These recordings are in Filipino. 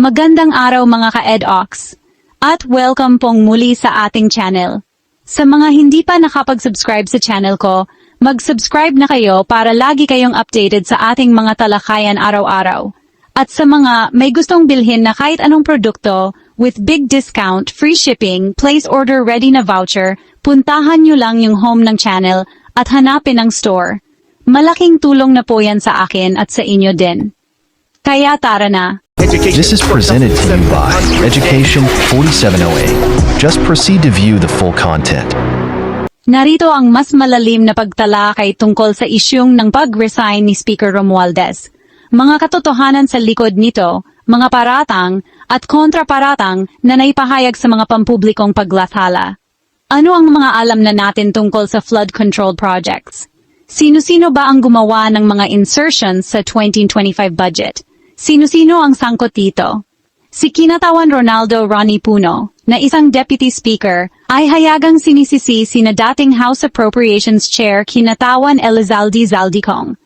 Magandang araw mga ka-EDOX at welcome pong muli sa ating channel. Sa mga hindi pa nakapag-subscribe sa channel ko, mag-subscribe na kayo para lagi kayong updated sa ating mga talakayan araw-araw. At sa mga may gustong bilhin na kahit anong produkto with big discount, free shipping, place order ready na voucher, puntahan nyo lang yung home ng channel at hanapin ang store. Malaking tulong na po yan sa akin at sa inyo din. Kaya tara na. This is presented to you by Education 4708. Just proceed to view the full content. Narito ang mas malalim na pagtalakay tungkol sa isyung ng pag-resign ni Speaker Romualdez. Mga katotohanan sa likod nito, mga paratang at kontraparatang na naipahayag sa mga pampublikong paglathala. Ano ang mga alam na natin tungkol sa flood control projects? Sino-sino ba ang gumawa ng mga insertions sa 2025 budget? Sino-sino ang sangkot dito? Si Kinatawan Ronaldo Ronnie Puno, na isang deputy speaker, ay hayagang sinisisi sina dating House Appropriations Chair Kinatawan Elizalde Zaldicong.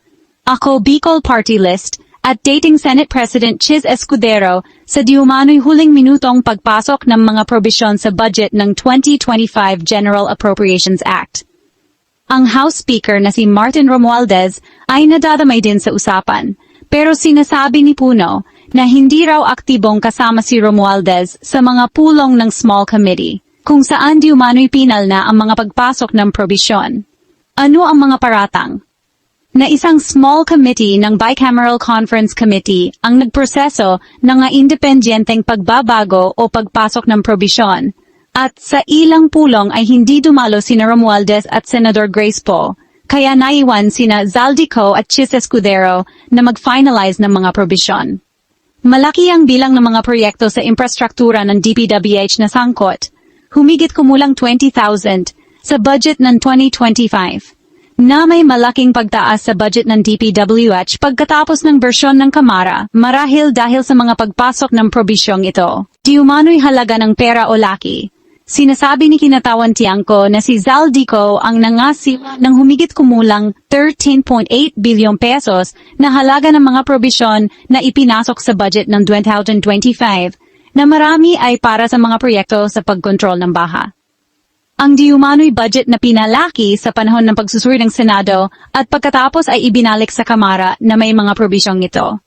Ako Bicol Party List at dating Senate President Chiz Escudero sa diumano'y huling minutong pagpasok ng mga probisyon sa budget ng 2025 General Appropriations Act. Ang House Speaker na si Martin Romualdez ay nadadamay din sa usapan, pero sinasabi ni Puno na hindi raw aktibong kasama si Romualdez sa mga pulong ng small committee, kung saan di umano'y pinal na ang mga pagpasok ng probisyon. Ano ang mga paratang? Na isang small committee ng Bicameral Conference Committee ang nagproseso ng nga independyenteng pagbabago o pagpasok ng probisyon, at sa ilang pulong ay hindi dumalo sina Romualdez at Senador Grace Poe, kaya naiwan sina Zaldico at Chis Escudero na mag-finalize ng mga probisyon. Malaki ang bilang ng mga proyekto sa infrastruktura ng DPWH na sangkot, humigit kumulang 20,000 sa budget ng 2025 na may malaking pagtaas sa budget ng DPWH pagkatapos ng bersyon ng Kamara marahil dahil sa mga pagpasok ng probisyong ito. Di umano'y halaga ng pera o laki. Sinasabi ni Kinatawan Tiangco na si Zaldico ang nangasiwa ng humigit kumulang 13.8 bilyong pesos na halaga ng mga probisyon na ipinasok sa budget ng 2025 na marami ay para sa mga proyekto sa pagkontrol ng baha. Ang diumano'y budget na pinalaki sa panahon ng pagsusuri ng Senado at pagkatapos ay ibinalik sa Kamara na may mga probisyong ito.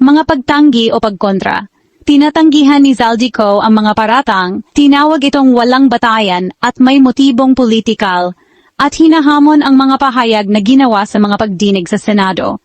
Mga pagtanggi o pagkontra. Tinatanggihan ni Zaldico ang mga paratang, tinawag itong walang batayan at may motibong politikal, at hinahamon ang mga pahayag na ginawa sa mga pagdinig sa Senado.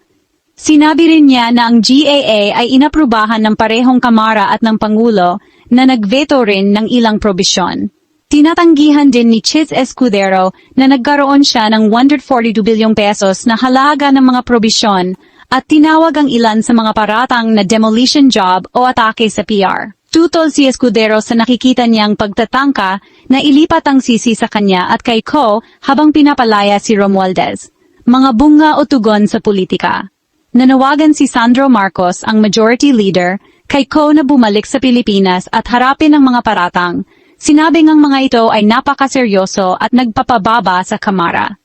Sinabi rin niya na ang GAA ay inaprubahan ng parehong Kamara at ng Pangulo na nagveto rin ng ilang probisyon. Tinatanggihan din ni Chiz Escudero na nagkaroon siya ng 142 bilyong pesos na halaga ng mga probisyon at tinawag ang ilan sa mga paratang na demolition job o atake sa PR. Tutol si Escudero sa nakikita niyang pagtatangka na ilipat ang sisi sa kanya at kay Ko habang pinapalaya si Romualdez. Mga bunga o tugon sa politika. Nanawagan si Sandro Marcos, ang majority leader, kay Ko na bumalik sa Pilipinas at harapin ang mga paratang. Sinabi ngang mga ito ay napakaseryoso at nagpapababa sa kamara.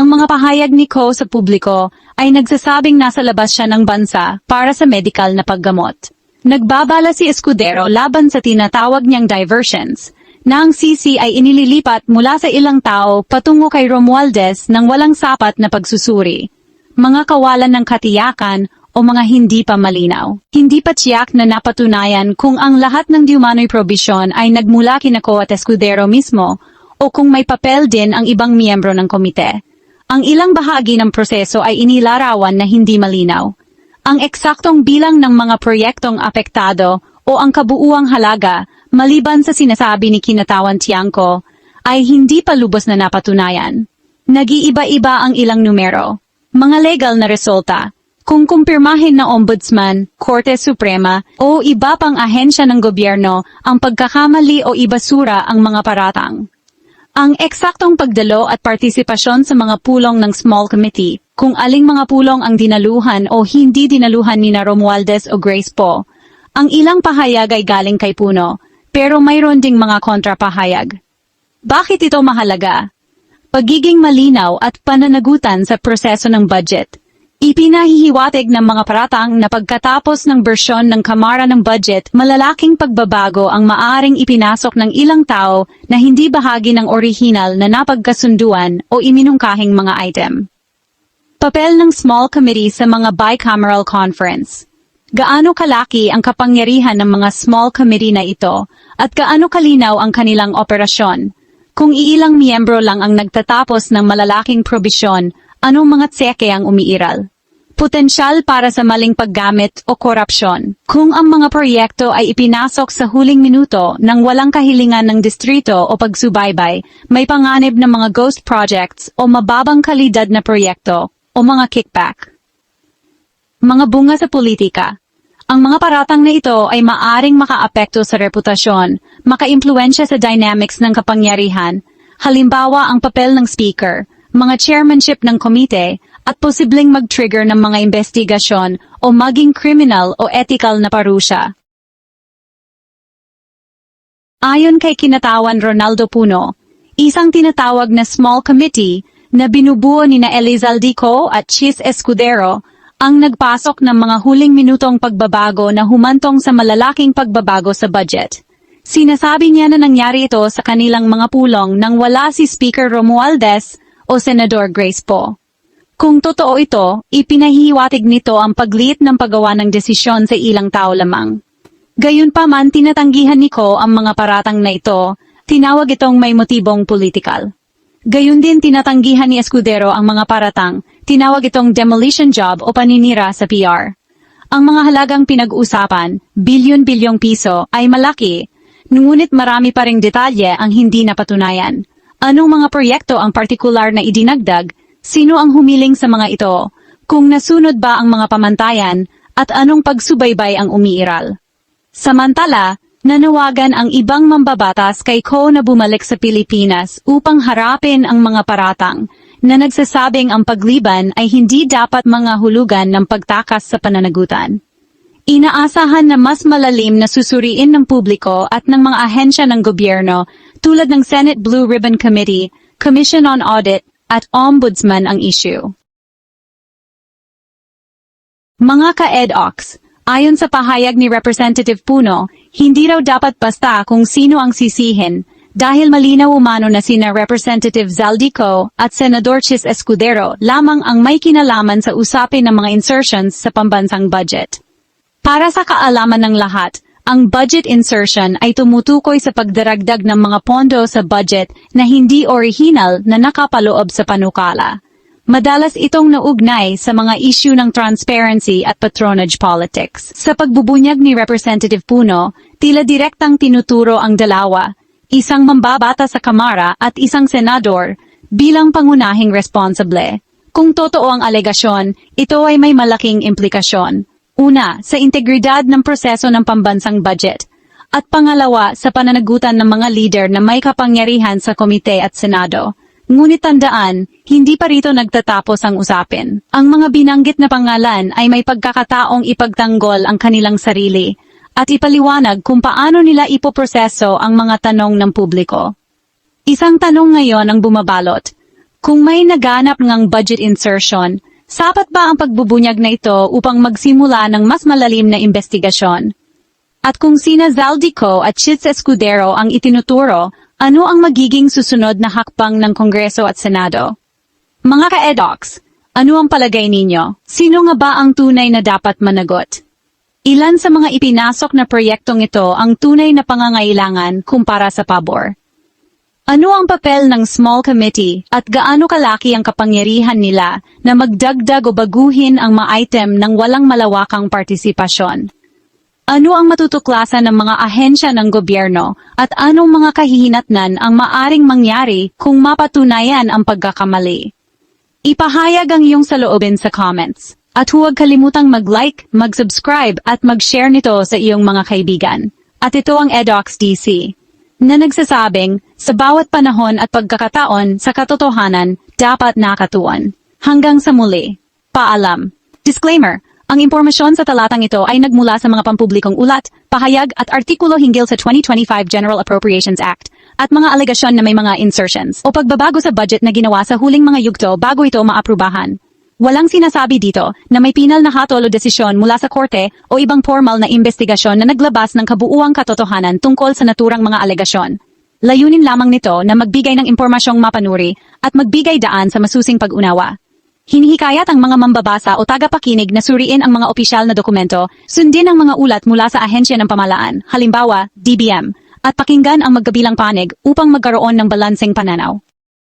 Ang mga pahayag ni Ko sa publiko ay nagsasabing nasa labas siya ng bansa para sa medical na paggamot. Nagbabala si Escudero laban sa tinatawag niyang diversions, na ang CC ay inililipat mula sa ilang tao patungo kay Romualdez ng walang sapat na pagsusuri. Mga kawalan ng katiyakan o mga hindi pa malinaw. Hindi pa tiyak na napatunayan kung ang lahat ng diumano'y probisyon ay nagmula kina Ko at Escudero mismo o kung may papel din ang ibang miyembro ng komite. Ang ilang bahagi ng proseso ay inilarawan na hindi malinaw. Ang eksaktong bilang ng mga proyektong apektado o ang kabuuang halaga, maliban sa sinasabi ni Kinatawan Tiangco, ay hindi pa lubos na napatunayan. Nag-iiba-iba ang ilang numero. Mga legal na resulta, kung kumpirmahin ng Ombudsman, Korte Suprema, o iba pang ahensya ng gobyerno ang pagkakamali o ibasura ang mga paratang. Ang eksaktong pagdalo at partisipasyon sa mga pulong ng small committee, kung aling mga pulong ang dinaluhan o hindi dinaluhan ni na Romualdez o Grace Po, ang ilang pahayag ay galing kay Puno, pero mayroon ding mga kontrapahayag. Bakit ito mahalaga? Pagiging malinaw at pananagutan sa proseso ng budget. Ipinahihiwatig ng mga paratang na pagkatapos ng bersyon ng Kamara ng Budget, malalaking pagbabago ang maaring ipinasok ng ilang tao na hindi bahagi ng orihinal na napagkasunduan o iminungkahing mga item. Papel ng Small Committee sa mga bicameral conference. Gaano kalaki ang kapangyarihan ng mga small committee na ito at gaano kalinaw ang kanilang operasyon? Kung iilang miyembro lang ang nagtatapos ng malalaking probisyon, anong mga tseke ang umiiral? Potensyal para sa maling paggamit o korupsyon. Kung ang mga proyekto ay ipinasok sa huling minuto nang walang kahilingan ng distrito o pagsubaybay, may panganib ng mga ghost projects o mababang kalidad na proyekto o mga kickback. Mga bunga sa politika. Ang mga paratang na ito ay maaring makaapekto sa reputasyon, makaimpluensya sa dynamics ng kapangyarihan, halimbawa ang papel ng speaker, mga chairmanship ng komite, at posibleng mag-trigger ng mga investigasyon o maging criminal o ethical na parusya. Ayon kay kinatawan Ronaldo Puno, isang tinatawag na small committee na binubuo ni na Elizaldico at Chis Escudero ang nagpasok ng mga huling minutong pagbabago na humantong sa malalaking pagbabago sa budget. Sinasabi niya na nangyari ito sa kanilang mga pulong nang wala si Speaker Romualdez o Senador Grace Poe. Kung totoo ito, ipinahihiwatig nito ang pagliit ng paggawa ng desisyon sa ilang tao lamang. Gayunpaman tinatanggihan ni Ko ang mga paratang na ito, tinawag itong may motibong politikal. Gayun din tinatanggihan ni Escudero ang mga paratang, tinawag itong demolition job o paninira sa PR. Ang mga halagang pinag-usapan, bilyon-bilyong piso, ay malaki, ngunit marami pa ring detalye ang hindi napatunayan. Anong mga proyekto ang partikular na idinagdag, sino ang humiling sa mga ito, kung nasunod ba ang mga pamantayan, at anong pagsubaybay ang umiiral. Samantala, nanawagan ang ibang mambabatas kay Ko na bumalik sa Pilipinas upang harapin ang mga paratang na nagsasabing ang pagliban ay hindi dapat mga hulugan ng pagtakas sa pananagutan. Inaasahan na mas malalim na susuriin ng publiko at ng mga ahensya ng gobyerno tulad ng Senate Blue Ribbon Committee, Commission on Audit at Ombudsman ang issue. Mga ka-EDOX, ayon sa pahayag ni Representative Puno, hindi raw dapat basta kung sino ang sisihin dahil malinaw umano na sina Representative Zaldico at Senador Chis Escudero lamang ang may kinalaman sa usapin ng mga insertions sa pambansang budget. Para sa kaalaman ng lahat, ang budget insertion ay tumutukoy sa pagdaragdag ng mga pondo sa budget na hindi orihinal na nakapaloob sa panukala. Madalas itong naugnay sa mga issue ng transparency at patronage politics. Sa pagbubunyag ni Representative Puno, tila direktang tinuturo ang dalawa, isang mambabata sa Kamara at isang senador, bilang pangunahing responsable. Kung totoo ang alegasyon, ito ay may malaking implikasyon. Una, sa integridad ng proseso ng pambansang budget. At pangalawa, sa pananagutan ng mga leader na may kapangyarihan sa komite at senado. Ngunit tandaan, hindi pa rito nagtatapos ang usapin. Ang mga binanggit na pangalan ay may pagkakataong ipagtanggol ang kanilang sarili at ipaliwanag kung paano nila ipoproseso ang mga tanong ng publiko. Isang tanong ngayon ang bumabalot. Kung may naganap ngang budget insertion, sapat ba ang pagbubunyag na ito upang magsimula ng mas malalim na investigasyon? At kung sina Zaldico at Chits Escudero ang itinuturo, ano ang magiging susunod na hakbang ng Kongreso at Senado? Mga ka-edox, ano ang palagay ninyo? Sino nga ba ang tunay na dapat managot? Ilan sa mga ipinasok na proyektong ito ang tunay na pangangailangan kumpara sa pabor? Ano ang papel ng small committee at gaano kalaki ang kapangyarihan nila na magdagdag o baguhin ang mga item ng walang malawakang partisipasyon? Ano ang matutuklasan ng mga ahensya ng gobyerno at anong mga kahihinatnan ang maaring mangyari kung mapatunayan ang pagkakamali? Ipahayag ang iyong saloobin sa comments. At huwag kalimutang mag-like, mag-subscribe at mag-share nito sa iyong mga kaibigan. At ito ang Edox DC na nagsasabing sa bawat panahon at pagkakataon sa katotohanan dapat nakatuon. Hanggang sa muli. Paalam. Disclaimer. Ang impormasyon sa talatang ito ay nagmula sa mga pampublikong ulat, pahayag at artikulo hinggil sa 2025 General Appropriations Act at mga alegasyon na may mga insertions o pagbabago sa budget na ginawa sa huling mga yugto bago ito maaprubahan. Walang sinasabi dito na may pinal na hatol o desisyon mula sa korte o ibang formal na investigasyon na naglabas ng kabuuang katotohanan tungkol sa naturang mga alegasyon. Layunin lamang nito na magbigay ng impormasyong mapanuri at magbigay daan sa masusing pag-unawa. Hinihikayat ang mga mambabasa o tagapakinig na suriin ang mga opisyal na dokumento, sundin ang mga ulat mula sa ahensya ng pamalaan, halimbawa, DBM, at pakinggan ang magkabilang panig upang magkaroon ng balanseng pananaw.